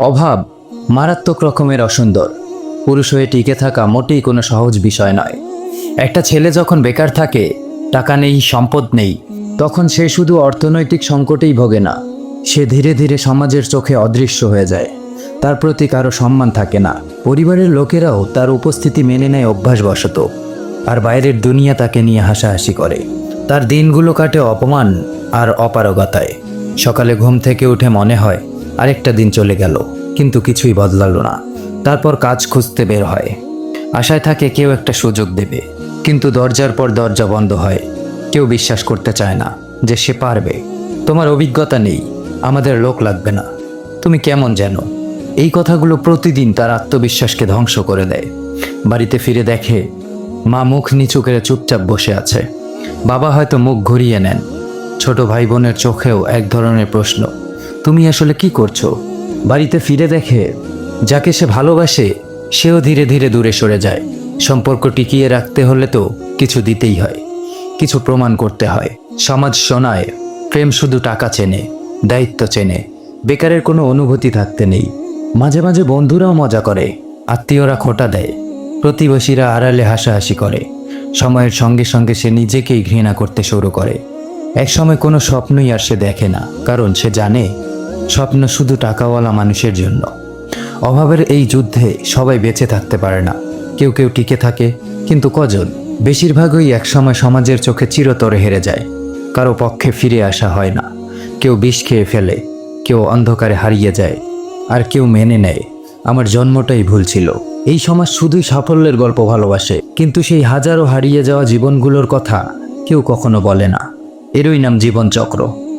অভাব মারাত্মক রকমের অসুন্দর। পুরুষ হয়ে টিকে থাকা মোটেই কোনো সহজ বিষয় নয়। একটা ছেলে যখন বেকার থাকে, টাকা নেই, সম্পদ নেই, তখন সে শুধু অর্থনৈতিক সংকটেই ভোগে না। সে ধীরে ধীরে সমাজের চোখে অদৃশ্য হয়ে যায়। তার প্রতি কারও সম্মান থাকে না। পরিবারের লোকেরাও তার উপস্থিতি মেনে নেয় অভ্যাসবশত। আর বাইরের দুনিয়া তাকে নিয়ে হাসাহাসি করে। তার দিনগুলো কাটে অপমান আর অপারগতায়। সকালে ঘুম থেকে উঠে মনে হয় আরেকটা দিন চলে গেল, কিন্তু কিছুই বদলালো না। তারপর কাজ খুঁজতে বের হয়। আশায় থাকে কেউ একটা সুযোগ দেবে, কিন্তু দরজার পর দরজা বন্ধ হয়। কেউ বিশ্বাস করতে চায় না যে সে পারবে। তোমার অভিজ্ঞতা নেই, আমাদের লোক লাগবে না। তুমি কেমন যেন? এই কথাগুলো প্রতিদিন তার আত্মবিশ্বাসকে ধ্বংস করে দেয়। বাড়িতে ফিরে দেখে, মা মুখ নিচু করে চুপচাপ বসে আছে। বাবা হয়তো মুখ ঘুরিয়ে নেন। ছোট ভাই বোনের চোখেও এক ধরনের প্রশ্ন। তুমি আসলে কি করছ? বাড়িতে ফিরে দেখে যাকে সে ভালোবাসে, সেও ধীরে ধীরে দূরে সরে যায়। সম্পর্ক টিকিয়ে রাখতে হলে তো কিছু দিতেই হয়, কিছু প্রমাণ করতে হয়। সমাজ শোনায়, প্রেম শুধু টাকা চেনে, দায়িত্ব চেনে, বেকারের কোনো অনুভূতি থাকতে নেই। মাঝে মাঝে বন্ধুরাও মজা করে, আত্মীয়রা খোটা দেয়, প্রতিবেশীরা আড়ালে হাসাহাসি করে। সময়ের সঙ্গে সঙ্গে সে নিজেকেই ঘৃণা করতে শুরু করে। একসময় কোনো স্বপ্নই আর সে দেখে না, কারণ সে জানে স্বপ্ন শুধু টাকাওয়ালা মানুষের জন্য। অভাবের এই যুদ্ধে সবাই বেঁচে থাকতে পারে না। কেউ কেউ টিকে থাকে, কিন্তু কজন? বেশিরভাগই একসময় সমাজের চোখে চিরতরে হেরে যায়। কারও পক্ষে ফিরে আসা হয় না। কেউ বিষ খেয়ে ফেলে, কেউ অন্ধকারে হারিয়ে যায়, আর কেউ মেনে নেয়, আমার জন্মটাই ভুল ছিল। এই সমাজ শুধুই সাফল্যের গল্প ভালোবাসে, কিন্তু সেই হাজারো হারিয়ে যাওয়া জীবনগুলোর কথা কেউ কখনো বলে না। এরই নাম জীবনচক্র।